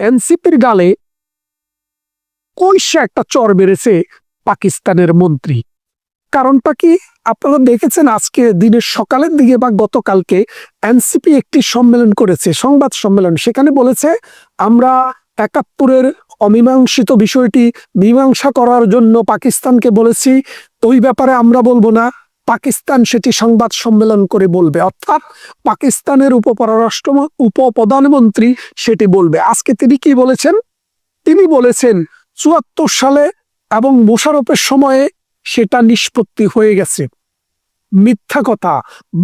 এনসিপির গালে কইসা একটা চর বেড়েছে পাকিস্তানের মন্ত্রী? কারণটা কি? আপনারা দেখেছেন আজকে দিনের সকালের দিকে বা গতকালকে এনসিপি একটি সম্মেলন করেছে, সংবাদ সম্মেলন। সেখানে বলেছে, আমরা একাত্তরের অমীমাংসিত বিষয়টি মীমাংসা করার জন্য পাকিস্তানকে বলেছি। ওই ব্যাপারে আমরা বলব না। পাকিস্তান সেটি সংবাদ সম্মেলন করে বলবে। অর্থাৎ পাকিস্তানের উপপররাষ্ট্র উপপ্রধানমন্ত্রী সেটি বলবে। আজকে তিনি কি বলেছেন? তিনি বলেছেন, চুয়াত্তর সালে এবং মোশারফের সময়ে সেটা নিষ্পত্তি হয়ে গেছে। মিথ্যা কথা,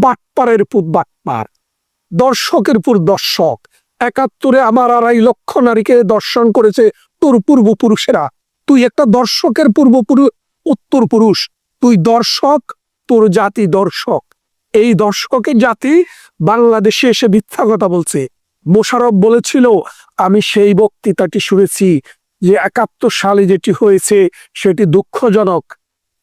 বাটপারের পুত বাটপার, দর্শকের পুর দর্শক। একাত্তরে আমার আড়াই লক্ষ নারীকে দর্শন করেছে তোর পূর্বপুরুষেরা। তুই একটা দর্শকের পূর্বপুরুষ উত্তর পুরুষ তুই দর্শক তোর জাতি দর্শক। এই দর্শকের জাতি বাংলাদেশে এসে মিথ্যা কথা বলছে। মোশারফ বলেছিল, আমি সেই বক্তৃতাটি শুনেছি যে একাত্তর সালে যেটি হয়েছে সেটি দুঃখজনক।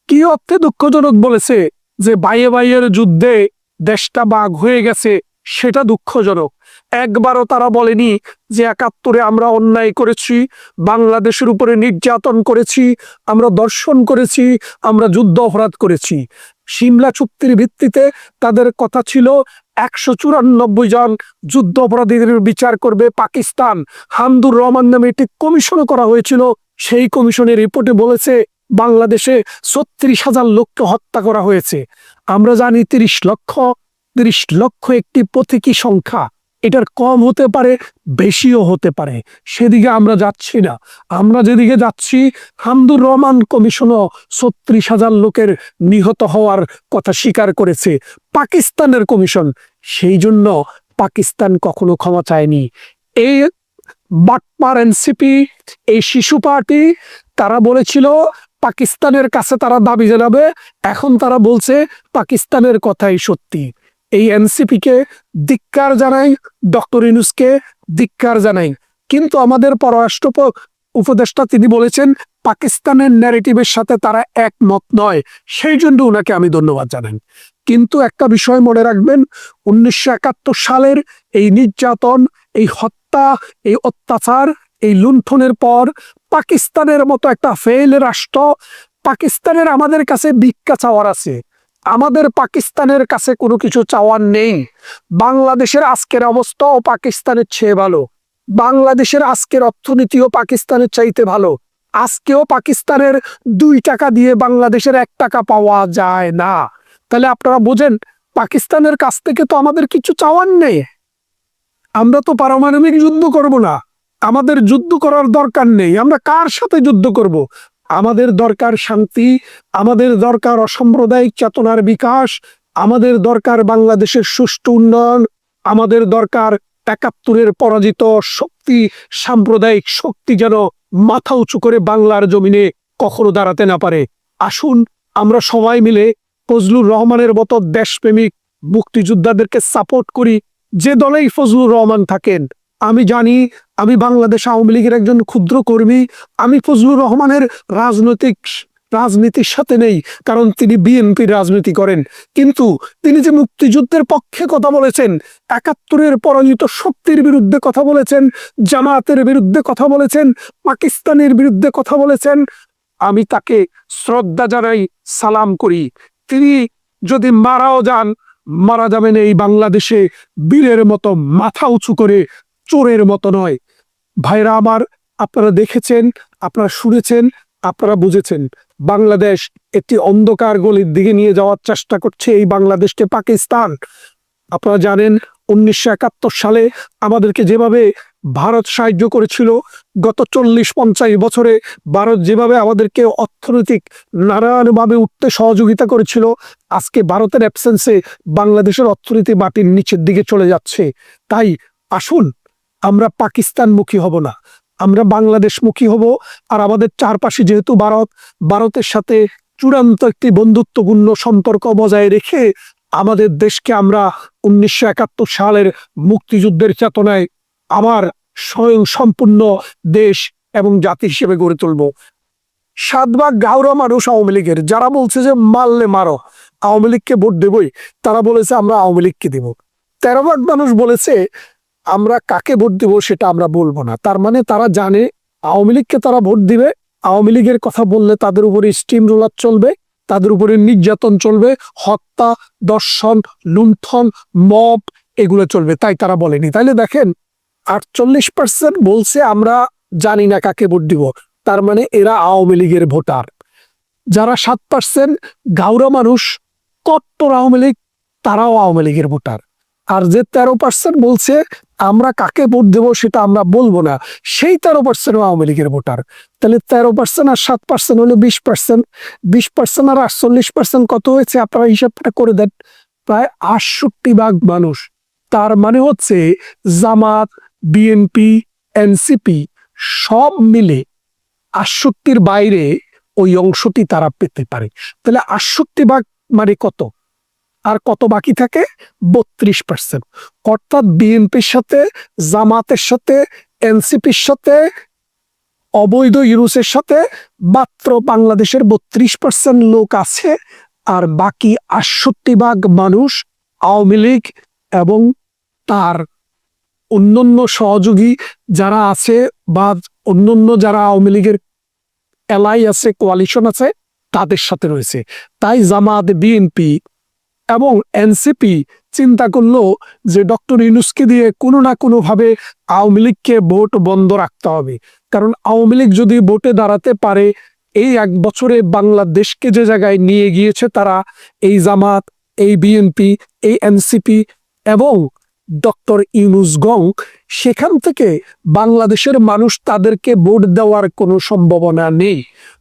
কি অর্থে দুঃখজনক বলেছে? যে বাইয়ে বাইয়ের যুদ্ধে দেশটা বাঘ হয়ে গেছে, সেটা দুঃখজনক। একবারও তারা বলেনি যে একাত্তরে আমরা অন্যায় করেছি, বাংলাদেশের উপরে নির্যাতন করেছি, আমরা দর্শন করেছি, আমরা যুদ্ধ অপরাধ করেছি। সিমলা চুক্তির ভিত্তিতে তাদের কথা ছিল, একশো চুরানব্বই জন যুদ্ধ অপরাধীদের বিচার করবে পাকিস্তান। হামদুর রহমান নামে একটি কমিশন করা হয়েছিল, সেই কমিশনের রিপোর্টে বলেছে, বাংলাদেশে ছত্রিশ হাজার লোককে হত্যা করা হয়েছে। আমরা জানি তিরিশ লক্ষ তিরিশ লক্ষ একটি প্রতীকী সংখ্যা। এটার কম হতে পারে, বেশিও হতে পারে। সেদিকে আমরা যাচ্ছি না। আমরা যেদিকে যাচ্ছি, হামদুর রহমান কমিশনও ছত্রিশ হাজার লোকের নিহত হওয়ার কথা স্বীকার করেছে। পাকিস্তানের কমিশন, সেই জন্য পাকিস্তান কখনো ক্ষমা চায়নি। এই বাটপার এনসিপি এই শিশু পার্টি, তারা বলেছিল, পাকিস্তানের কাছে তারা দাবি জানাবে। এখন তারা বলছে, পাকিস্তানের কথাই সত্যি। এই এনসিপি কে ধিক্কার জানাই, ডক্টর ইনুসকে ধিক্কার জানাই। কিন্তু আমাদের পররাষ্ট্র উপদেষ্টা তিনি বলেছেন, পাকিস্তানের ন্যারেটিভের সাথে তারা একমত নয়। সেই জন্য ওনাকে আমি ধন্যবাদ জানাই। কিন্তু একটা বিষয় মনে রাখবেন, উনিশশো একাত্তর সালের এই নির্যাতন, এই হত্যা, এই অত্যাচার, এই লুণ্ঠনের পর পাকিস্তানের মতো একটা ফেল রাষ্ট্র, পাকিস্তানের আমাদের কাছে ভিক্ষা চাওয়ার আছে। আমাদের পাকিস্তানের কাছে কোনো কিছু চাওয়ার নেই। বাংলাদেশের আজকের অবস্থাও পাকিস্তানের চেয়ে ভালো। বাংলাদেশের আজকের অর্থনীতিও পাকিস্তানের চাইতে ভালো। আজকেও পাকিস্তানের দুই টাকা দিয়ে বাংলাদেশের এক টাকা পাওয়া যায় না। তাহলে আপনারা বোঝেন, পাকিস্তানের কাছ থেকে তো আমাদের কিছু চাওয়ার নেই। আমরা তো পারমাণবিক যুদ্ধ করব না। আমাদের যুদ্ধ করার দরকার নেই। আমরা কার সাথে যুদ্ধ করব? আমাদের দরকার শান্তি, আমাদের দরকার অসাম্প্রদায়িক চেতনার বিকাশ, আমাদের দরকার বাংলাদেশের সুষ্ঠু উন্নয়ন, আমাদের দরকার একাত্তরের পরাজিত শক্তি, সাম্প্রদায়িক শক্তি যেন মাথা উঁচু করে বাংলার জমিনে কখনো দাঁড়াতে না পারে। আসুন, আমরা সবাই মিলে ফজলুর রহমানের মতো দেশপ্রেমিক মুক্তিযোদ্ধাদেরকে সাপোর্ট করি, যে দলেই ফজলুর রহমান থাকেন। আমি জানি আমি বাংলাদেশ আওয়ামী লীগের একজন ক্ষুদ্র কর্মী। আমি ফজলুর রহমানের রাজনৈতিক রাজনীতির সাথে নেই, কারণ তিনি বিএনপির রাজনীতি করেন। কিন্তু তিনি যে মুক্তিযুদ্ধের পক্ষে কথা বলেছেন, একাত্তরের পরাজিত শক্তির বিরুদ্ধে কথা বলেছেন, জামায়াতের বিরুদ্ধে কথা বলেছেন, পাকিস্তানের বিরুদ্ধে কথা বলেছেন, আমি তাকে শ্রদ্ধা জানাই, সালাম করি। তিনি যদি মারাও যান, মারা যাবেন এই বাংলাদেশে বীরের মতো মাথা উঁচু করে চোরের মতো নয়। ভাইরা আমার, আপনারা দেখেছেন, আপনারা শুনেছেন, আপনারা বুঝেছেন। বাংলাদেশ একটি অন্ধকার গলির দিকে নিয়ে যাওয়ার চেষ্টা করছে এই বাংলাদেশকে পাকিস্তান। আপনারা জানেন, উনিশশো একাত্তর সালে আমাদেরকে যেভাবে ভারত সাহায্য করেছিল, গত চল্লিশ পঞ্চাশ বছরে ভারত যেভাবে আমাদেরকে অর্থনৈতিক নানানভাবে উঠতে সহযোগিতা করেছিল, আজকে ভারতের অ্যাবসেন্সে বাংলাদেশের অর্থনীতি মাটির নিচের দিকে চলে যাচ্ছে। তাই আসুন আমরা পাকিস্তানমুখী হব না। আমরা বাংলাদেশমুখী হব আর আমাদের চারপাশে যেহেতু ভারত, ভারতের সাথে চূড়ান্ত একটি বন্ধুত্বপূর্ণ সম্পর্ক বজায় রেখে আমাদের দেশকে আমরা উনিশশো একাত্তর সালের মুক্তিযুদ্ধের চেতনায় আমার স্বয়ং সম্পূর্ণ দেশ এবং জাতি হিসেবে গড়ে তুলব। সাতভাগ গাউরা মানুষ আওয়ামী লীগের। যারা বলছে যে মারলে মারো, আওয়ামী লীগকে ভোট দেবই, তারা বলেছে আমরা আওয়ামী লীগকে দেব। তেরো ভাগ মানুষ বলেছে আমরা কাকে ভোট দেব সেটা আমরা বলব না। তার মানে তারা জানে, আওয়ামী লীগকে তারা ভোট দিবে, আওয়ামী লীগের কথা বললে তাদের উপরে স্টিম রোলার চলবে, তাদের উপরে নির্যাতন চলবে, হত্যা, দর্শন, লুণ্ঠন, মব এগুলো চলবে, তাই তারা বলেনি। তাইলে দেখেন, আটচল্লিশ পার্সেন্ট বলছে আমরা জানি না কাকে ভোট দিব, তার মানে এরা আওয়ামী লীগের ভোটার। যারা সাত পার্সেন্ট গাউরা মানুষ, কট্টর আওয়ামী লীগ, তারাও আওয়ামী লীগের ভোটার। আর যে তেরো পার্সেন্ট বলছে, আমরা কাকে ভোট দেব সেটা আমরা বলব না। সেই তেরো পার্সেন্ট আওয়ামী লীগের ভোটার। তাহলে তেরো পার্সেন্ট আর সাত পার্সেন্ট হলো বিশ পার্সেন্ট বিশ পার্সেন্ট আর আটচল্লিশ পার্সেন্ট কত হয়েছে? আপনারা হিসাবটা করে দেন। প্রায় আটষট্টি ভাগ মানুষ। তার মানে হচ্ছে জামাত, বিএনপি, এনসিপি সব মিলে আটষট্টির বাইরে ওই অংশটি তারা পেতে পারে। তাহলে আটষট্টি ভাগ মানে কত? আর কত বাকি থাকে? বত্রিশ পার্সেন্ট অর্থাৎ বিএনপির সাথে, জামাতের সাথে, এনসিপির সাথে, অবৈধ ইউরুসের সাথে মাত্র বাংলাদেশের বত্রিশ পার্সেন্ট লোক আছে আর বাকি আটষট্টি ভাগ মানুষ আওয়ামী লীগ এবং তার অন্যান্য সহযোগী যারা আছে বা অন্যান্য যারা আওয়ামী লীগের এলাই আছে কোয়ালিশন আছে, তাদের সাথে রয়েছে। তাই জামাত, বিএনপি এবং এনসিপি চিন্তা করল যে ডক্টর ইউনুসকে দিয়ে কোনো না কোনোভাবে আওয়ামী লীগকে ভোট বন্ধ রাখতে হবে। কারণ আওয়ামী লীগ যদি ভোটে দাঁড়াতে পারে, এই এক বছরে বাংলাদেশকে যে জায়গায় নিয়ে গিয়েছে তারা, এই জামাত, এই বিএনপি এই এনসিপি এবং ডক্টর ইউনুস গং, সেখান থেকে বাংলাদেশের মানুষ তাদেরকে ভোট দেওয়ার কোনো সম্ভাবনা নেই।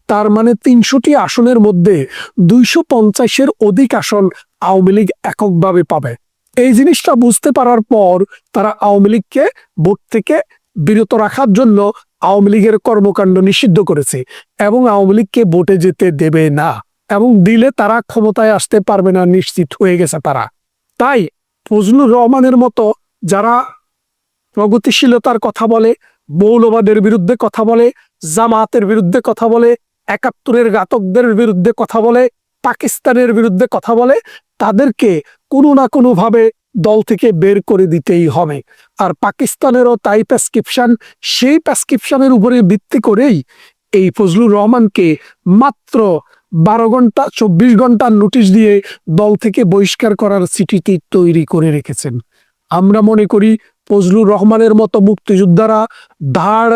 তার মানে তিনশোটি আসনের মধ্যে দুইশো পঞ্চাশের অধিক আসন আওয়ামী লীগ এককভাবে পাবে। এই জিনিসটা বুঝতে পারার পর তারা আওয়ামী লীগকে ভোট থেকে বিরত রাখার জন্য আওয়ামী লীগের কর্মকাণ্ড নিষিদ্ধ করেছে এবং আওয়ামী লীগকে ভোটে যেতে দেবে না এবং দিলে তারা ক্ষমতায় আসতে পারবে না নিশ্চিত হয়ে গেছে তারা। তাই ফজলুর রহমানের মতো যারা প্রগতিশীলতার কথা বলে, মৌলবাদের বিরুদ্ধে কথা বলে, জামাতের বিরুদ্ধে কথা বলে, একাত্তরের ঘাতকদের বিরুদ্ধে কথা বলে পাকিস্তানের বিরুদ্ধে কথা বলে, তাদেরকে কোনো না কোনোভাবে দল থেকে বের করে দিতেই হবে। আর পাকিস্তানেরও তাই প্রেসক্রিপশন সেই প্রেসক্রিপশনের উপরে ভিত্তি করেই এই ফজলুর রহমানকে মাত্র বারো ঘণ্টা, চব্বিশ ঘণ্টার নোটিশ দিয়ে দল থেকে বহিষ্কার করার চিঠিটি তৈরি করে রেখেছেন। আমরা মনে করি ফজলুর রহমানের মতো মুক্তিযোদ্ধারা দাঁড়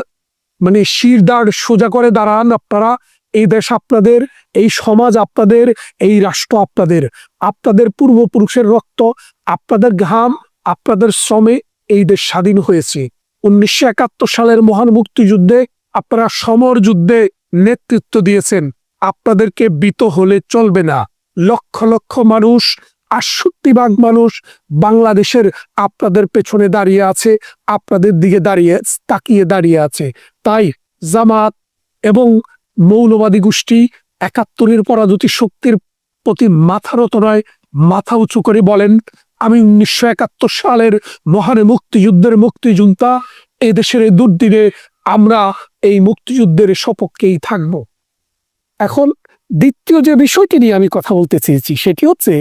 মানে শির দাঁড় সোজা করে দাঁড়ান আপনারা। এই দেশ আপনাদের, এই সমাজ আপনাদের, এই রাষ্ট্র আপনাদের। আপনাদের পূর্বপুরুষের রক্ত, আপনাদের ঘাম, আপনাদের শ্রমে এই দেশ স্বাধীন হয়েছে। উনিশশো একাত্তর সালের মহান মুক্তিযুদ্ধে আপনারা সমর যুদ্ধে নেতৃত্ব দিয়েছেন। আপনাদেরকে বিত হলে চলবে না। লক্ষ লক্ষ মানুষ, আটষট্টি ভাগ মানুষ বাংলাদেশের আপনাদের পেছনে দাঁড়িয়ে আছে, আপনাদের দিকে দাঁড়িয়ে, তাকিয়ে দাঁড়িয়ে আছে। তাই জামাত এবং মৌলবাদী গোষ্ঠী একাত্তরের পরাজতি শক্তির প্রতি মাথা নত নয়, মাথা উঁচু করে বলেন, আমি উনিশশো একাত্তর সালের মহান মুক্তিযুদ্ধের মুক্তিযোদ্ধা এই দেশের এই দুর্দিনে আমরা এই মুক্তিযুদ্ধের সপক্ষেই থাকব। এখন দ্বিতীয় যে বিষয়টি নিয়ে আমি কথা বলতে চেয়েছি, সেটি হচ্ছে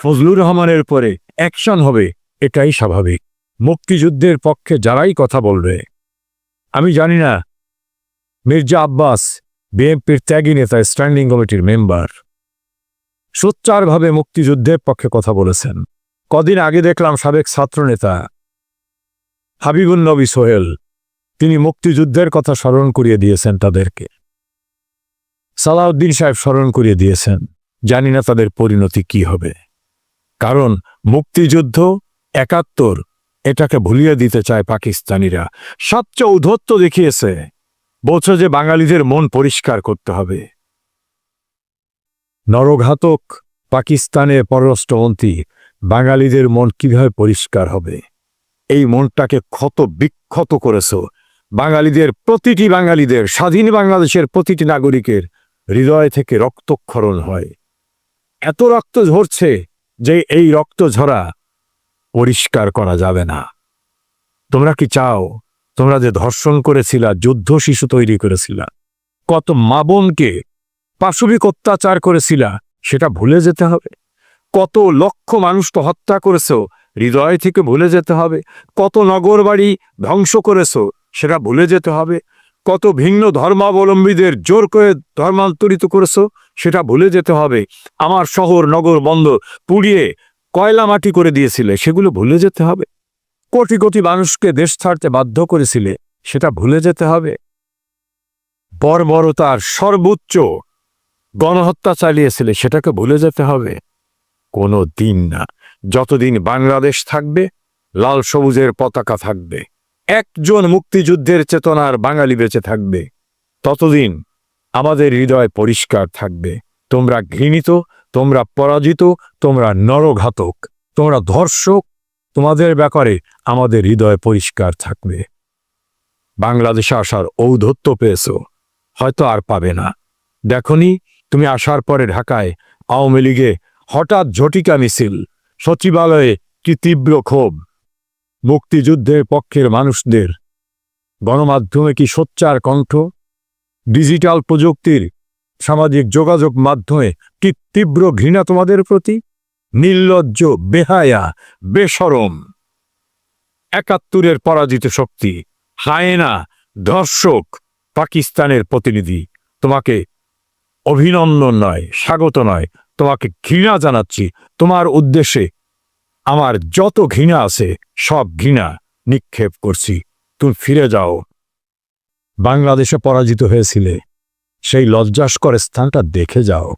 ফজলুর রহমানের পরে অ্যাকশন হবে, এটাই স্বাভাবিক। মুক্তিযুদ্ধের পক্ষে যারাই কথা বলবে, আমি জানি না মির্জা আব্বাস, বিএনপির ত্যাগী নেতা, স্ট্যান্ডিং কমিটির মেম্বার। সোচ্চারভাবে মুক্তিযুদ্ধের পক্ষে কথা বলেছেন। কদিন আগে দেখলাম সাবেক ছাত্রনেতা হাবিবুল নবী সোহেল। তিনি মুক্তিযুদ্ধের কথা স্মরণ করিয়ে দিয়েছেন তাদেরকে। সালাউদ্দিন সাহেব স্মরণ করিয়ে দিয়েছেন। জানি না তাদের পরিণতি কি হবে। কারণ মুক্তিযুদ্ধ একাত্তর, এটাকে ভুলিয়ে দিতে চায় পাকিস্তানিরা। সবচেয়ে ঔদ্ধত্য দেখিয়েছে। বলছে যে বাঙালিদের মন পরিষ্কার করতে হবে। নরঘাতক পাকিস্তানের পররাষ্ট্রমন্ত্রী বাঙালিদের মন কীভাবে পরিষ্কার হবে? এই মনটাকে ক্ষত বিক্ষত করেছ। বাঙালিদের, প্রতিটি বাঙালিদের, স্বাধীন বাংলাদেশের প্রতিটি নাগরিকের হৃদয় থেকে রক্তক্ষরণ হয়। এত রক্ত ঝরছে যে এই রক্ত ঝরা পরিষ্কার করা যাবে না। তোমরা কি চাও তোমরা যে ধর্ষণ করেছিলা, যুদ্ধ শিশু তৈরি করেছিলা, কত মা বোনকে পাশবিক অত্যাচার করেছিলা, সেটা ভুলে যেতে হবে। কত লক্ষ মানুষ তো হত্যা করেছ, হৃদয় থেকে ভুলে যেতে হবে। কত নগর বাড়ি ধ্বংস করেছ, সেটা ভুলে যেতে হবে। কত ভিন্ন ধর্মাবলম্বীদের জোর করে ধর্মান্তরিত করেছ, সেটা ভুলে যেতে হবে। আমার শহর, নগর, বন্দর পুড়িয়ে কয়লা মাটি করে দিয়েছিলে, সেগুলো ভুলে যেতে হবে। কোটি কোটি মানুষকে দেশ ছাড়তে বাধ্য করেছিলে, সেটা ভুলে যেতে হবে। বর্বরতার সর্বোচ্চ গণহত্যা চালিয়েছিলে, সেটাকে ভুলে যেতে হবে। কোনো দিন না, যতদিন বাংলাদেশ থাকবে, লাল সবুজের পতাকা থাকবে। একজন মুক্তিযুদ্ধের চেতনার বাঙালি বেঁচে থাকবে। ততদিন আমাদের হৃদয় পরিষ্কার থাকবে। তোমরা ঘৃণিত, তোমরা পরাজিত, তোমরা নরঘাতক, তোমরা ধর্ষক তোমাদের ব্যাপারে আমাদের হৃদয় পরিষ্কার থাকবে। বাংলাদেশে আসার ঔদ্ধত্য পেয়েছ, হয়তো আর পাবে না। দেখনি, তুমি আসার পরে ঢাকায় আওয়ামী লীগে হঠাৎ ঝটিকা মিছিল, সচিবালয়ে কি তীব্র ক্ষোভ। মুক্তিযুদ্ধের পক্ষের মানুষদের গণমাধ্যমে কি সোচ্চার কণ্ঠ? ডিজিটাল প্রযুক্তির সামাজিক যোগাযোগ মাধ্যমে কি তীব্র ঘৃণা তোমাদের প্রতি? নির্লজ্জ, বেহায়া, বেসরম। একাত্তরের পরাজিত শক্তি, হায়েনা, ধর্ষক, পাকিস্তানের প্রতিনিধি। তোমাকে অভিনন্দন নয়, স্বাগত নয়, তোমাকে ঘৃণা জানাচ্ছি। তোমার উদ্দেশ্যে আমার যত ঘৃণা আছে, সব ঘৃণা নিক্ষেপ করছি। তুমি ফিরে যাও। বাংলাদেশে পরাজিত হয়েছিলে, সেই লজ্জাস্কর স্থানটা দেখে যাও।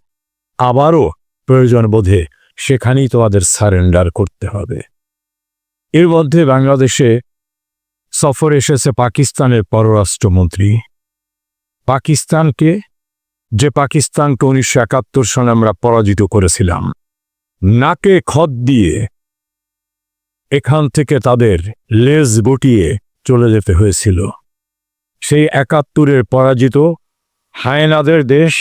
আবারও প্রয়োজন বোধে সেখানেই তোমাদের সারেন্ডার করতে হবে। এর মধ্যে বাংলাদেশে সফর এসেছে পাকিস্তানের পররাষ্ট্রমন্ত্রী। পাকিস্তানকে, যে পাকিস্তানকে উনিশশো একাত্তর সালে আমরা পরাজিত করেছিলাম, নাকে খত দিয়ে এখান থেকে তাদের লেজ বটিয়ে চলে যেতে হয়েছিল। সেই একাত্তরের পরাজিত হায়নাদের দেশ,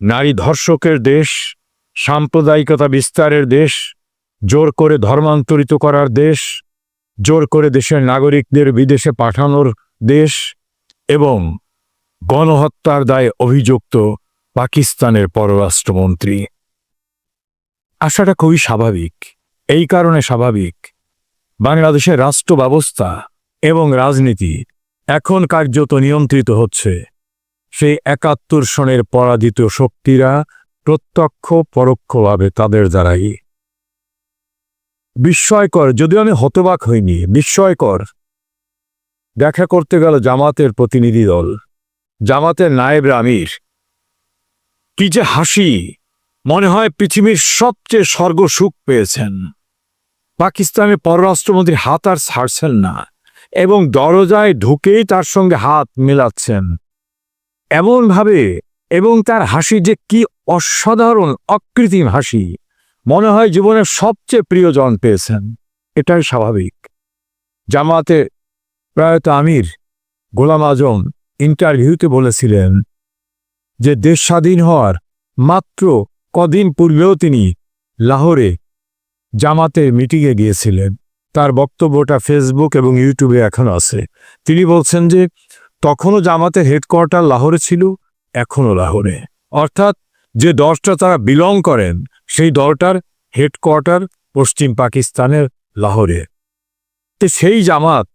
নারী ধর্ষকের দেশ সাম্প্রদায়িকতা বিস্তারের দেশ, জোর করে ধর্মান্তরিত করার দেশ, জোর করে দেশের নাগরিকদের বিদেশে পাঠানোর দেশ এবং গণহত্যার দায়ে অভিযুক্ত পাকিস্তানের পররাষ্ট্রমন্ত্রী। আশাটা খুবই স্বাভাবিক। এই কারণে স্বাভাবিক। বাংলাদেশের রাষ্ট্র ব্যবস্থা এবং রাজনীতি এখন কার্যত নিয়ন্ত্রিত হচ্ছে। সেই একাত্তর সনের পরাজিত শক্তিরা প্রত্যক্ষ পরোক্ষভাবে তাদের দ্বারাই। বিস্ময়কর, যদিও আমি হতবাক হইনি, বিস্ময়কর। দেখা করতে গেল জামাতের প্রতিনিধি দল। জামাতের নায়েব রামির কি যে হাসি! মনে হয় পৃথিবীর সবচেয়ে স্বর্গ সুখ পেয়েছেন। পাকিস্তানের পররাষ্ট্রমন্ত্রী হাত আর ছাড়ছেন না, এবং দরজায় ঢুকেই তার সঙ্গে হাত মেলাচ্ছেন। এমনভাবে, এবং তার হাসি যে কি অসাধারণ অকৃত্রিম হাসি। মনে হয় জীবনের সবচেয়ে প্রিয়জন পেয়েছেন। এটাই স্বাভাবিক। জামাতে প্রয়াত আমির গোলাম আজম ইন্টারভিউতে বলেছিলেন যে দেশ স্বাধীন হওয়ার মাত্র কদিন পূর্বেও তিনি লাহোরে জামাতের মিটিংয়ে গিয়েছিলেন। তার বক্তব্যটা ফেসবুক এবং ইউটিউবে এখন আছে। তিনি বলছেন যে তখনও জামাতের হেডকোয়ার্টার লাহোরে ছিল, এখনও লাহোরে। অর্থাৎ যে দলটা তারা বিলং করেন, সেই দলটার হেডকোয়ার্টার পশ্চিম পাকিস্তানের লাহোরে। তো সেই জামাত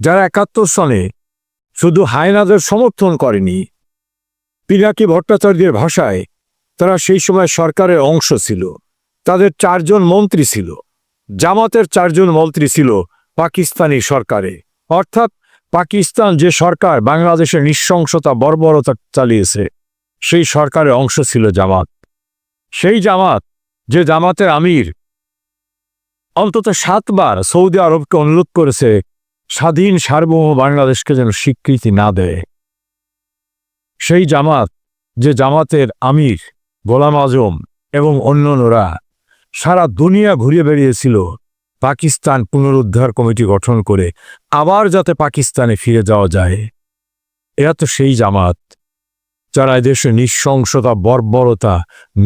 যারা একাত্তর সনে শুধু হায়নাদের সমর্থন করেনি, পিনাকি ভট্টাচার্যের ভাষায় তারা সেই সময় সরকারের অংশ ছিল, তাদের চারজন মন্ত্রী ছিল, জামাতের চারজন মন্ত্রী ছিল পাকিস্তানি সরকারে। অর্থাৎ পাকিস্তান যে সরকার, বাংলাদেশের নৃশংসতা, বর্বরতা চালিয়েছে। সেই সরকারের অংশ ছিল জামাত। সেই জামাত, যে জামাতের আমির, অন্তত সাতবার সৌদি আরবকে অনুরোধ করেছে, স্বাধীন সার্বভৌম বাংলাদেশকে যেন স্বীকৃতি না দেয়। সেই জামাত, যে জামাতের আমির, গোলাম আজম এবং অন্যান্যরা সারা দুনিয়া ঘুরে বেরিয়েছিল পাকিস্তান পুনরুদ্ধার কমিটি গঠন করে আবার যাতে পাকিস্তানে ফিরে যাওয়া যায়। এরা তো সেই জামাত। যারা এদেশে নিঃশংসতা, বর্বরতা,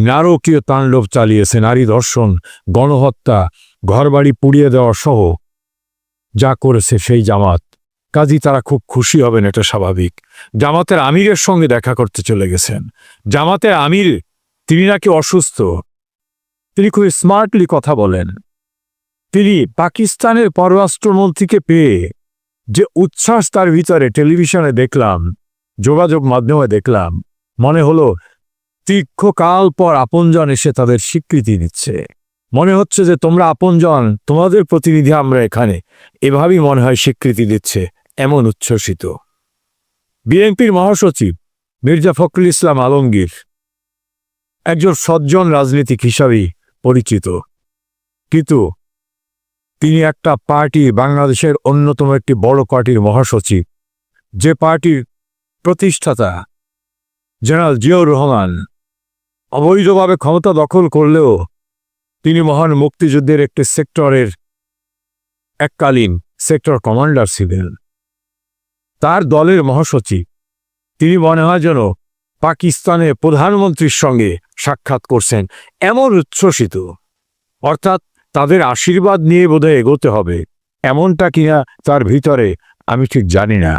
নারকীয় তাণ্ডব চালিয়েছে, নারী ধর্ষণ, গণহত্যা, ঘরবাড়ি পুড়িয়ে দেওয়া সহ যা করেছে সেই জামাত কাজী তারা খুব খুশি হবেন, এটা স্বাভাবিক। জামাতের আমিরের সঙ্গে দেখা করতে চলে গেছেন। জামাতের আমির, তিনি নাকি অসুস্থ। তিনি খুব স্মার্টলি কথা বলেন। তিনি পাকিস্তানের পররাষ্ট্রমন্ত্রীকে পেয়ে যে উচ্ছ্বাস তার ভিতরে টেলিভিশনে দেখলাম যোগাযোগ মাধ্যমে দেখলাম, মনে হলো দীর্ঘকাল পর আপনজন এসে তাদের স্বীকৃতি দিচ্ছে। মনে হচ্ছে যে তোমরা আপনজন, তোমাদের প্রতিনিধি আমরা এখানে। এভাবেই মনে হয় স্বীকৃতি দিচ্ছে, এমন উচ্ছ্বসিত। বিএনপির মহাসচিব মির্জা ফখরুল ইসলাম আলমগীর একজন সজ্জন রাজনীতিক হিসাবেই পরিচিত। কিন্তু তিনি একটা পার্টি, বাংলাদেশের অন্যতম একটি বড় পার্টির মহাসচিব। যে পার্টির প্রতিষ্ঠাতা, জেনারেল জিয়াউর রহমান। অবৈধভাবে ক্ষমতা দখল করলেও তিনি মহান মুক্তিযুদ্ধের একটি সেক্টরের এককালীন সেক্টর কমান্ডার ছিলেন। তার দলের মহাসচিব, তিনি মনে হয় যেন পাকিস্তানের প্রধানমন্ত্রীর সঙ্গে সাক্ষাৎ করছেন, এমন উচ্ছ্বসিত। অর্থাৎ তাদের আশীর্বাদ নিয়ে বোধহয় এগোতে হবে, এমনটা কিনা তার ভিতরে আমি ঠিক জানি না।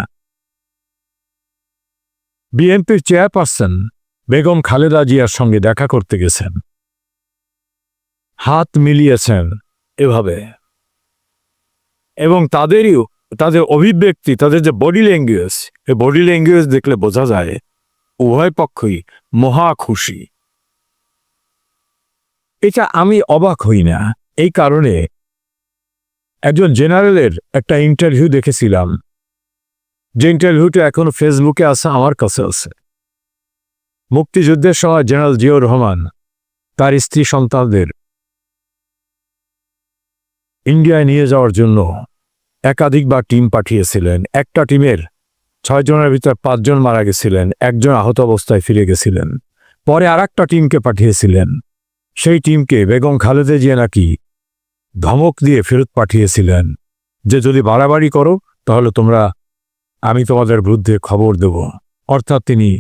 বিএনপির চেয়ারপারসন বেগম খালেদা জিয়ার সঙ্গে দেখা করতে গেছেন। হাত মিলিয়েছেন এভাবে। এবং তাদেরই, তাদের অভিব্যক্তি, তাদের যে বডি ল্যাঙ্গুয়েজ এই বডি ল্যাঙ্গুয়েজ দেখলে বোঝা যায়, উভয় পক্ষই মহা খুশি। এটা আমি অবাক হই না। এই কারণে একজন জেনারেলের একটা ইন্টারভিউ দেখেছিলাম। যে ইন্টারভিউটা এখন ফেসবুকে আছে, আমার কাছে আছে। মুক্তিযুদ্ধের সময় জেনারেল জিয়াউর রহমান তার স্ত্রী সন্তানদের ইন্ডিয়ায় নিয়ে যাওয়ার জন্য একাধিকবার টিম পাঠিয়েছিলেন। একটা টিমের ছয় জনের ভিতর পাঁচজন মারা গেছিলেন, একজন আহত অবস্থায় ফিরে গেছিলেন। পরে আর একটা টিমকে পাঠিয়েছিলেন। সেই টিমকে বেগম খালেদা জিয়া নাকি ধমক দিয়ে ফেরত পাঠিয়েছিলেন যে, যদি বাড়াবাড়ি করো, তাহলে তোমরা আমি তোমাদের বিরুদ্ধে খবর দেব। অর্থাৎ তিনি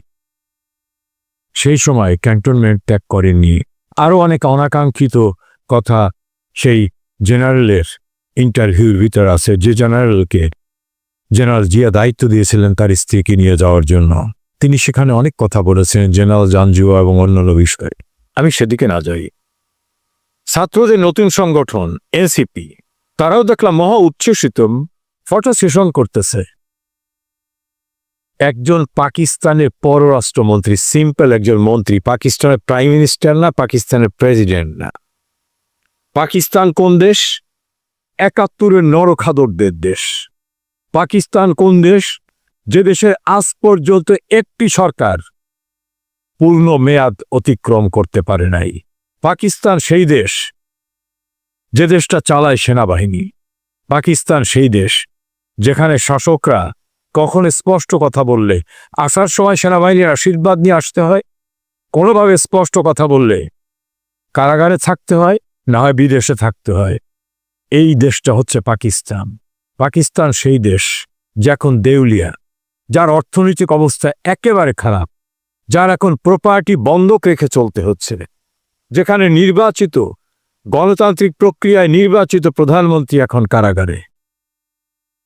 সেই সময় ক্যান্টনমেন্ট ত্যাগ করেননি। আরও অনেক অনাকাঙ্ক্ষিত কথা সেই জেনারেলের ইন্টারভিউর ভিতর আছে, যে জেনারেলকে জেনারেল জিয়া দায়িত্ব দিয়েছিলেন তার স্ত্রীকে নিয়ে যাওয়ার জন্য। তিনি সেখানে অনেক কথা বলেছেন, জেনারেল জানজুয়া এবং অন্যান্য বিষয়ে। আমি সেদিকে না যাই। ছাত্রদের নতুন সংগঠন, এনসিপি, তারাও দেখলাম মহা উচ্ছ্বসিত, ফটো সেশন করতেছে। একজন পাকিস্তানের পররাষ্ট্রমন্ত্রী সিম্পল একজন মন্ত্রী, পাকিস্তানের প্রাইম মিনিস্টার না, পাকিস্তানের প্রেসিডেন্ট না। পাকিস্তান কোন দেশ? একাত্তরের নরখাদরদের দেশ। পাকিস্তান কোন দেশ? যে দেশের আজ পর্যন্ত একটি সরকার পূর্ণ মেয়াদ অতিক্রম করতে পারে নাই। পাকিস্তান সেই দেশ যে দেশটা চালায় সেনাবাহিনী। পাকিস্তান সেই দেশ যেখানে শাসকরা কখন স্পষ্ট কথা বললে? আসার সময় সেনাবাহিনীর আশীর্বাদ নিয়ে আসতে হয়? কোনোভাবে স্পষ্ট কথা বললে? কারাগারে থাকতে হয়? না হয় বিদেশে থাকতে হয়? এই দেশটা হচ্ছে পাকিস্তান। পাকিস্তান সেই দেশ, যখন দেউলিয়া, যার অর্থনৈতিক অবস্থা একেবারে খারাপ, যার এখন প্রপার্টি বন্ধক রেখে চলতে হচ্ছে, যেখানে নির্বাচিত গণতান্ত্রিক প্রক্রিয়ায় নির্বাচিত প্রধানমন্ত্রী এখন কারাগারে।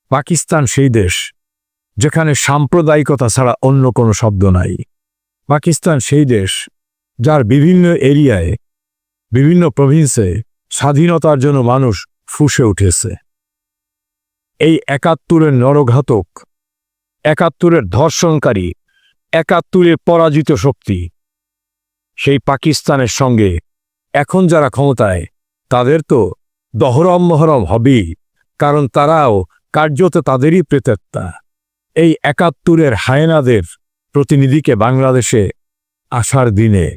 পাকিস্তান সেই দেশ যেখানে সাম্প্রদায়িকতা ছাড়া অন্য কোনো শব্দ নাই। পাকিস্তান সেই দেশ যার বিভিন্ন এরিয়ায়, বিভিন্ন প্রভিন্সে স্বাধীনতার জন্য মানুষ ফুসে উঠেছে। এই একাত্তরের নরঘাতক, একাত্তরের ধর্ষণকারী, একাত্তরের পরাজিত শক্তি, সেই পাকিস্তানের সঙ্গে এখন যারা ক্ষমতায়, তাদের তো দহরম মহরম হবেই, কারণ তারাও কার্যত তাদেরই প্রেতাত্মা। এই একাত্তরের হায়নাদের প্রতিনিধিকে বাংলাদেশে আসার দিনে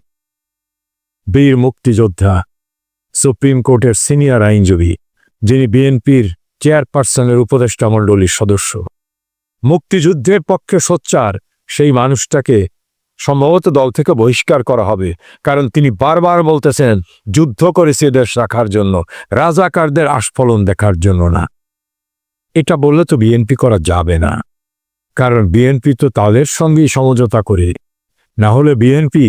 বীর মুক্তিযোদ্ধা, সুপ্রিম কোর্টের সিনিয়র আইনজীবী, যিনি বিএনপির চেয়ারপারসনের উপদেষ্টা মণ্ডলীর সদস্য। মুক্তিযুদ্ধের পক্ষে সোচ্চার সেই মানুষটাকে সম্ভবত দল থেকে বহিষ্কার করা হবে, কারণ তিনি বারবার বলতেছেন, যুদ্ধ করেছে দেশ রাখার জন্য, রাজাকারদের আস্ফলন দেখার জন্য না। এটা বললে তো বিএনপি করা যাবে না। কারণ বিএনপি তো তাদের সঙ্গেই সমঝোতা করে। না হলে বিএনপি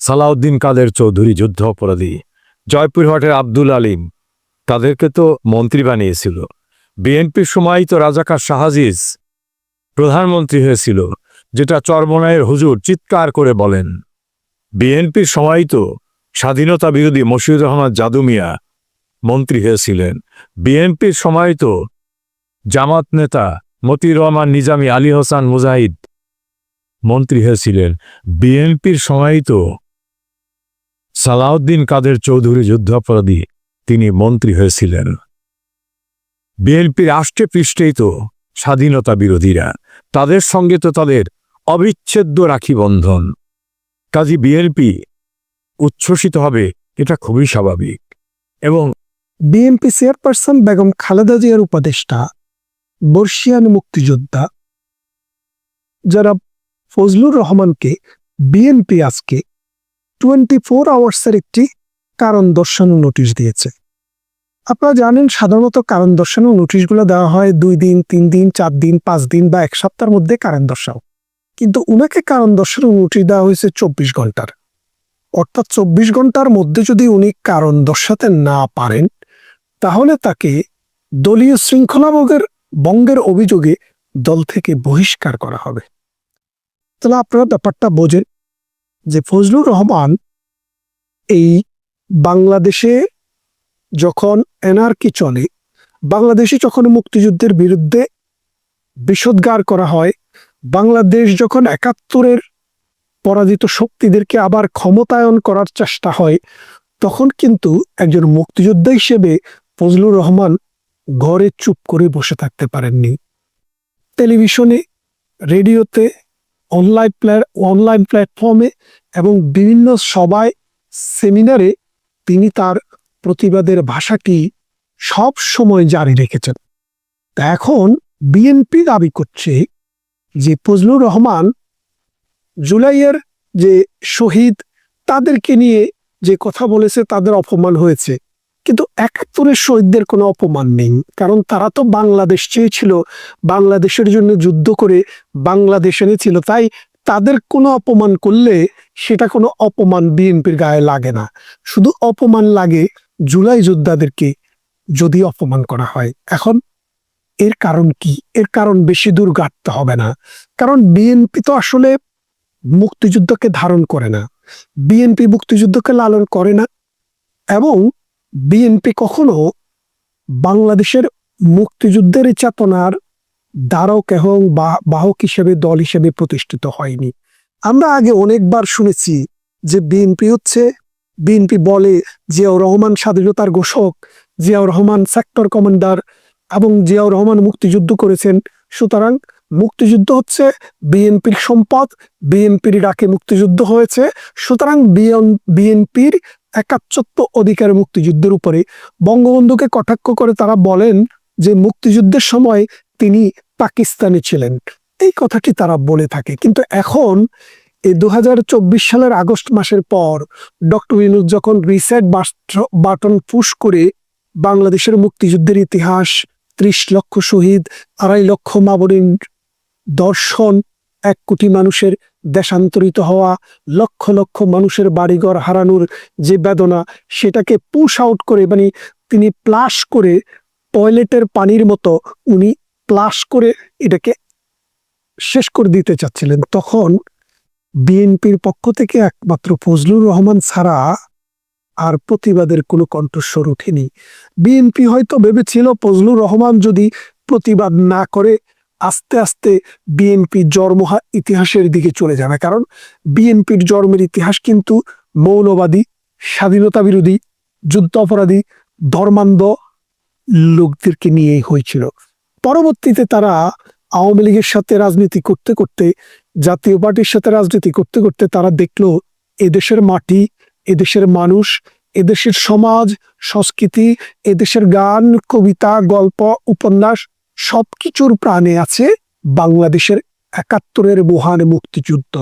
সালাউদ্দিন কাদের চৌধুরী যুদ্ধ অপরাধী জয়পুরহাটের আব্দুল আলিম, তাদেরকে তো মন্ত্রী বানিয়েছিল। বিএনপির সময় তো রাজাকার শাহাজিজ প্রধানমন্ত্রী হয়েছিল, যেটা চরমনায়ের হুজুর চিৎকার করে বলেন। বিএনপির সময় তো স্বাধীনতা বিরোধী মশিউর রহমান জাদু মিয়া মন্ত্রী হয়েছিলেন। বিএনপির সময় তো জামাত নেতা মতিউর রহমান নিজামী আলী হোসান মুজাহিদ। মন্ত্রী হয়েছিলেন। বিএনপির সময় তো সালাউদ্দিন কাদের চৌধুরী যুদ্ধাপরাধী তিনি মন্ত্রী হয়েছিলেন। বিএনপির আষ্টে পৃষ্ঠেই তো স্বাধীনতা বিরোধীরা। তাদের সঙ্গে তো তাদের অবিচ্ছেদ্য রাখি বন্ধন। কাজী বিএনপি উচ্ছ্বসিত হবে, এটা খুবই স্বাভাবিক। এবং বিএনপি চেয়ারপারসন বেগম খালেদা জিয়ার উপদেষ্টা বর্ষিয়ান মুক্তিযোদ্ধা যারা ফজলুর রহমানকে বিএনপি আজকে টোয়েন্টি ফোর আওয়ার্সের একটি কারণ দর্শানো নোটিশ দিয়েছে। আপনারা জানেন সাধারণত কারণ দর্শানো নোটিশগুলো দেওয়া হয় দুই দিন, তিন দিন, চার দিন, পাঁচ দিন বা এক সপ্তাহের মধ্যে কারণ দর্শাও। কিন্তু উনাকে কারণ দর্শানো নোটিশ দেওয়া হয়েছে চব্বিশ ঘণ্টার। অর্থাৎ চব্বিশ ঘণ্টার মধ্যে যদি উনি কারণ দর্শাতে না পারেন, তাহলে তাকে দলীয় শৃঙ্খলাভঙ্গের বঙ্গের অভিযোগে দল থেকে বহিষ্কার করা হবে। তাহলে আপনারা ব্যাপারটা বোঝেন যে ফজলুর রহমান এই বাংলাদেশে যখন এনআরকি চলে, বাংলাদেশে যখন মুক্তিযুদ্ধের বিরুদ্ধে বিষোদ্গার করা হয়, বাংলাদেশ যখন একাত্তরের পরাজিত শক্তিদেরকে আবার ক্ষমতায়ন করার চেষ্টা হয়, তখন কিন্তু একজন মুক্তিযোদ্ধা হিসেবে ফজলুর রহমান ঘরে চুপ করে বসে থাকতে পারেননি। টেলিভিশনে, রেডিওতে, অনলাইন প্ল্যা- অনলাইন প্ল্যাটফর্মে এবং বিভিন্ন সবাই সেমিনারে তিনি তার প্রতিবাদের ভাষাটি সব সময় জারি রেখেছেন। তা এখন বিএনপি দাবি করছে যে ফজলুর রহমান জুলাইয়ের যে শহীদ, তাদেরকে নিয়ে যে কথা বলেছে, তাদের অপমান হয়েছে। কিন্তু একাত্তরের শহীদদের কোনো অপমান নেই, কারণ তারা তো বাংলাদেশ চেয়েছিল। বাংলাদেশের জন্য যুদ্ধ করে বাংলাদেশ এনেছিল, তাই তাদের কোনো অপমান করলে সেটা কোনো অপমান বিএনপির গায়ে লাগে না। শুধু অপমান লাগে জুলাই যোদ্ধাদেরকে, যদি অপমান করা হয়। এখন এর কারণ কি? এর কারণ বেশি দূর গাঁটতে হবে না। কারণ বিএনপি তো আসলে মুক্তিযুদ্ধকে ধারণ করে না। বিএনপি মুক্তিযুদ্ধকে লালন করে না। এবং বিএনপি কখনো বাংলাদেশের মুক্তিযুদ্ধের চেতনার দ্বারক এবং বাহক হিসেবে, দল হিসেবে প্রতিষ্ঠিত হয়নি। আমরা আগে অনেকবার শুনেছি যে বিএনপি হচ্ছে, বিএনপি বলে জিয়াউর রহমান স্বাধীনতার ঘোষক, জিয়াউর রহমান সেক্টর কমান্ডার এবং জিয়াউর রহমান মুক্তিযুদ্ধ করেছেন। সুতরাং মুক্তিযুদ্ধ হচ্ছে বিএনপির সম্পদ, বিএনপির ডাকে মুক্তিযুদ্ধ হয়েছে। সুতরাং বিএনপির একাচ্ছত্ব অধিকার মুক্তিযুদ্ধের উপরে বঙ্গবন্ধুকে কটাক্ষ করে তারা বলেন যে মুক্তিযুদ্ধের সময় তিনি পাকিস্তানে ছিলেন। এই কথাটি তারা বলে থাকে। কিন্তু এখন এই দু হাজার চব্বিশ সালের আগস্ট মাসের পর, ডক্টর ইনুজ যখন রিসেট বাটন পুশ করে বাংলাদেশের মুক্তিযুদ্ধের ইতিহাস, ত্রিশ লক্ষ শহীদ, আড়াই লক্ষ মাবরিন দর্শন, এক কোটি মানুষের দেশান্তরিত হওয়া লক্ষ লক্ষ মানুষের বাড়িঘর হারানোর যে বেদনা, সেটাকে পুশ আউট করে মানে তিনি প্লাস করে টয়লেটের পানির মতো উনি প্লাস করে এটাকে শেষ করে দিতে চাচ্ছিলেন। তখন বিএনপির পক্ষ থেকে একমাত্র ফজলুর রহমান ছাড়া আর প্রতিবাদের কোনো কণ্ঠস্বর ওঠেনি। বিএনপি হয়তো ভেবেছিল ফজলুর রহমান যদি প্রতিবাদ না করে আস্তে আস্তে বিএনপি জন্মহা ইতিহাসের দিকে চলে যাবে। কারণ বিএনপির জন্মের ইতিহাস কিন্তু মৌলবাদী, স্বাধীনতা বিরোধী, যুদ্ধ অপরাধী, ধর্মান্ধ লোকদেরকে নিয়েই হয়েছিল। পরবর্তীতে তারা আওয়ামী লীগের সাথে রাজনীতি করতে করতে, জাতীয় পার্টির সাথে রাজনীতি করতে করতে তারা দেখল এদেশের মাটি, এদেশের মানুষ, এদেশের সমাজ, সংস্কৃতি, এদেশের গান, কবিতা, গল্প, উপন্যাস সবকিছুর প্রাণে আছে বাংলাদেশের একাত্তরের মহান মুক্তিযুদ্ধ।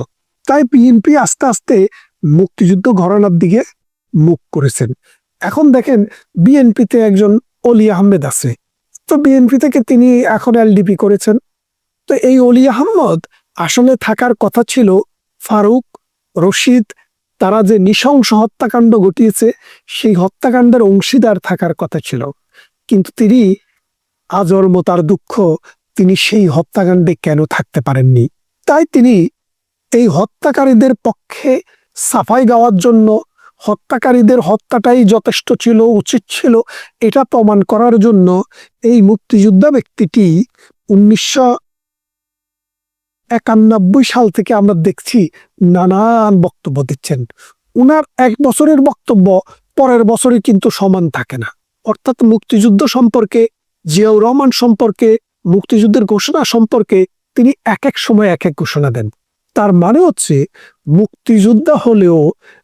তাই বিএনপি আস্তে আস্তে মুক্তিযুদ্ধ ঘরানার দিকে মুখ করেছেন। এখন দেখেন বিএনপিতে একজন অলি আহমেদ আছে। তো বিএনপি থেকে তিনি এখন এলডিপি করেছেন। তো এই অলি আহমদ আসলে থাকার কথা ছিল ফারুক, রশিদ, তারা যে নৃশংস হত্যাকাণ্ড ঘটিয়েছে, সেই হত্যাকাণ্ডের অংশীদার থাকার কথা ছিল। কিন্তু তিনি আজন্ম তার দুঃখ তিনি সেই হত্যাকাণ্ডে কেন থাকতে পারেননি? তাই তিনি এই হত্যাকারীদের পক্ষে সাফাই গাওয়ার জন্য হত্যাকারীদের হত্যাটাই যথেষ্ট ছিল, উচিত ছিল, এটা প্রমাণ করার জন্য এই মুক্তিযোদ্ধা ব্যক্তিটি উনিশশো একানব্বই সাল থেকে আমরা দেখছি নানান বক্তব্য দিচ্ছেন। উনার এক বছরের বক্তব্য পরের বছরে কিন্তু সমান থাকে না। অর্থাৎ মুক্তিযুদ্ধ সম্পর্কে জিয়াউর রহমান সম্পর্কে, মুক্তিযুদ্ধের ঘোষণা সম্পর্কে তিনি এক এক সময় এক এক ঘোষণা দেন। তার মানে হচ্ছে, মুক্তিযোদ্ধা হলেও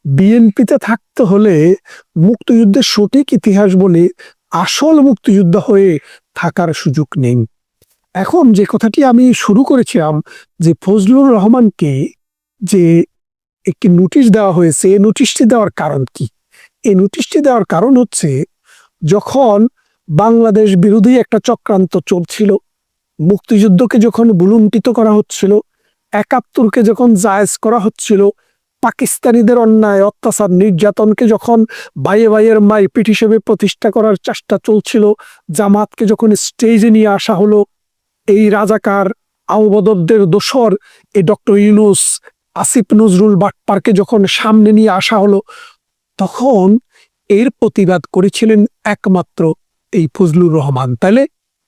বিএনপিতে থাকতে হলে মুক্তিযুদ্ধের সঠিক ইতিহাস বলে আসল মুক্তিযোদ্ধা হয়ে থাকার সুযোগ নেই। এখন যে কথাটি আমি শুরু করেছিলাম, যে ফজলুর রহমানকে যে একটি নোটিশ দেওয়া হয়েছে, এই নোটিশটি দেওয়ার কারণ কি? এই নোটিশটি দেওয়ার কারণ হচ্ছে, যখন বাংলাদেশ বিরোধী একটা চক্রান্ত চলছিল। মুক্তিযুদ্ধকে যখন বুলুণ্ঠিত করা হচ্ছিল, একাত্তরকে যখন জায়েজ করা হচ্ছিল, পাকিস্তানিদের অন্যায়, অত্যাচার, নির্যাতনকে যখন ভাইয়ে ভাইয়ের মাইপিট হিসেবে প্রতিষ্ঠা করার চেষ্টা চলছিল, জামাতকে যখন স্টেজে নিয়ে আসা হলো, এই রাজাকার আওবদরদের দোসর এ ডক্টর ইউনুস আসিফ নজরুল বাটপারকে যখন সামনে নিয়ে আসা হলো, তখন এর প্রতিবাদ করেছিলেন একমাত্র এই ফজলুর রহমান। তাহলে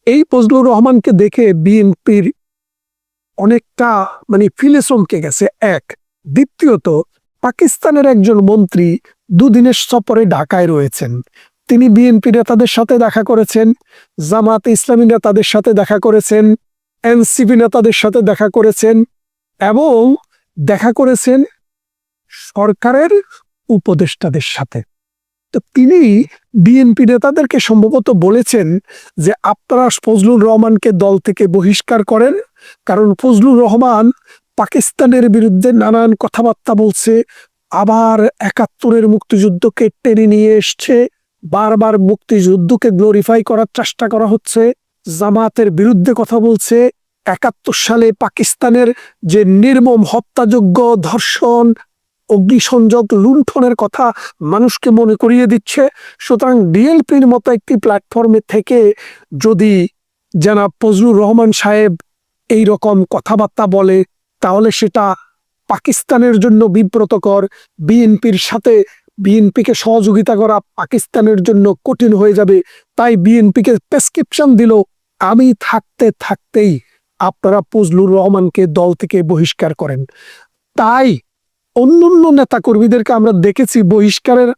এই ফজলুর রহমানকে দেখে বিএনপির অনেকটা মানে ফিলে চমকে গেছে। এক, দ্বিতীয়ত, পাকিস্তানের একজন মন্ত্রী দুদিনের সফরে ঢাকায় রয়েছেন। তিনি বিএনপি নেতাদের সাথে দেখা করেছেন জামাত ইসলামী নেতাদের সাথে দেখা করেছেন, এনসিপি নেতাদের সাথে দেখা করেছেন এবং দেখা করেছেন সরকারের উপদেষ্টাদের সাথে। তো তিনি বিএনপি নেতাদেরকে সম্ভবত বলেছেন যে আপনারা ফজলুর রহমানকে দল থেকে বহিষ্কার করেন, কারণ ফজলুর রহমান পাকিস্তানের বিরুদ্ধে নানান কথাবার্তা বলছে, আবার একাত্তরের মুক্তিযুদ্ধকে টেনে নিয়ে এসছে, বারবার মুক্তিযুদ্ধকে গ্লোরিফাই করার চেষ্টা করা হচ্ছে, জামাতের বিরুদ্ধে কথা বলছে, একাত্তর সালে পাকিস্তানের যে নির্মম হত্যাযোগ্য ধর্ষণ অগ্নিসংযোগ লুণ্ঠনের কথা মানুষকে মনে করিয়ে দিচ্ছে। সুতরাং ডিএলপির মতো একটি প্ল্যাটফর্মে থেকে যদি জনাব ফজলুর রহমান সাহেব এই রকম কথাবার্তা বলে, তাহলে সেটা পাকিস্তানের জন্য বিব্রতকর। বিএনপির সাথে বিএনপিকে সহযোগিতা করা পাকিস্তানের জন্য কঠিন হয়ে যাবে। তাই বিএনপিকে প্রেসক্রিপশন দিল, আমি থাকতে থাকতেই আপনারা ফজলুর রহমানকে দল থেকে বহিষ্কার করেন। তাই অন্যান্য নেতা কর্মীদেরকে আমরা দেখেছি বহিষ্কারের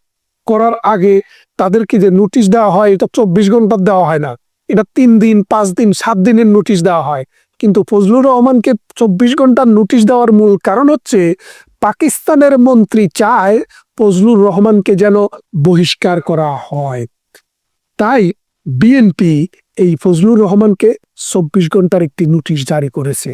করার আগে তাদেরকে যে নোটিশ দেওয়া হয়, এটা চব্বিশ ঘণ্টার দেওয়া হয় না। এটা তিন দিন, পাঁচ দিন, সাত দিনের নোটিশ দেওয়া হয়। কিন্তু ফজলুর রহমানকে চব্বিশ ঘণ্টার নোটিশ দেওয়ার মূল কারণ হচ্ছে পাকিস্তানের মন্ত্রী চায় ফজলুর রহমানকে যেন বহিষ্কার করা হয়। তাই বিএনপি এই ফজলুর রহমানকে চব্বিশ ঘণ্টার একটি নোটিশ জারি করেছে।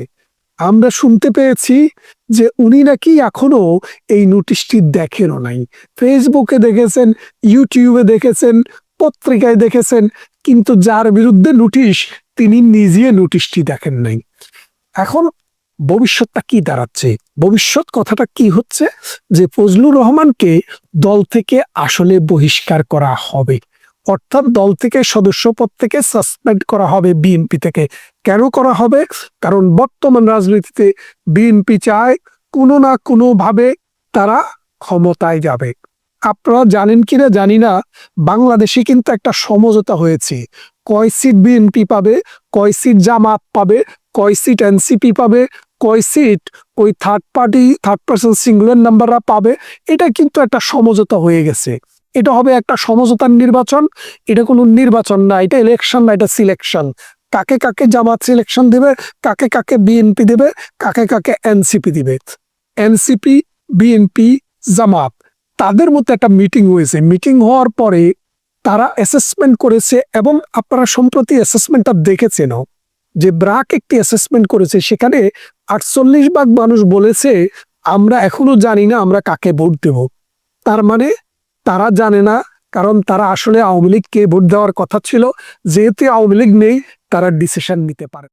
আমরা শুনতে পেয়েছি যে উনি নাকি এখনও এই নোটিশটি দেখেনও নাই। ফেসবুকে দেখেছেন, ইউটিউবে দেখেছেন, পত্রিকায় দেখেছেন, কিন্তু যার বিরুদ্ধে নোটিশ, তিনি নিজে নোটিশটি দেখেন নাই। এখন ভবিষ্যৎটা কি দাঁড়াচ্ছে? ভবিষ্যৎ কথাটা কি হচ্ছে? যে ফজলুর রহমানকে দল থেকে আসলে বহিষ্কার করা হবে। অর্থাৎ দল থেকে সদস্যপদ থেকে সাসপেন্ড করা হবে বিএনপি থেকে। কেন করা হবে? কারণ বর্তমান রাজনীতিতে বিএনপি চায় কোনো না কোনো ভাবে তারা ক্ষমতায় যাবে। আপনারা জানেন কিনা জানি না। বাংলাদেশে কিন্তু একটা সমঝোতা হয়েছে। কয় সিট বিএনপি পাবে? কয় সিট জামাত পাবে? কয় সিট এনসিপি পাবে? কয় সিট ওই third party third person singular নাম্বাররা পাবে? এটা কিন্তু একটা সমঝোতা হয়ে গেছে। এটা হবে একটা সমঝোতার নির্বাচন। এটা কোনো নির্বাচন না। এটা ইলেকশন না, এটা সিলেকশন কাকে কাকে জামাত সিলেকশন দেবে, কাকে কাকে বিএনপি দেবে, কাকে কাকে এনসিপি দিবে। NCP BNP Jamaat. তাদের মধ্যে একটা মিটিং হয়েছে। মিটিং হওয়ার পরে তারা অ্যাসেসমেন্ট করেছে এবং আপনারা সম্প্রতি অ্যাসেসমেন্টটা দেখেছেন। যে ব্রাক একটি অ্যাসেসমেন্ট করেছে, সেখানে আটচল্লিশ ভাগ মানুষ বলেছে, আমরা এখনও জানি না আমরা কাকে ভোট দেব। তার মানে তারা জানে না কারণ তারা আসলে আওয়ামী লীগকে ভোট দেওয়ার কথা ছিল। যেহেতু আওয়ামী লীগ নেই, তারা ডিসিশন নিতে পারে।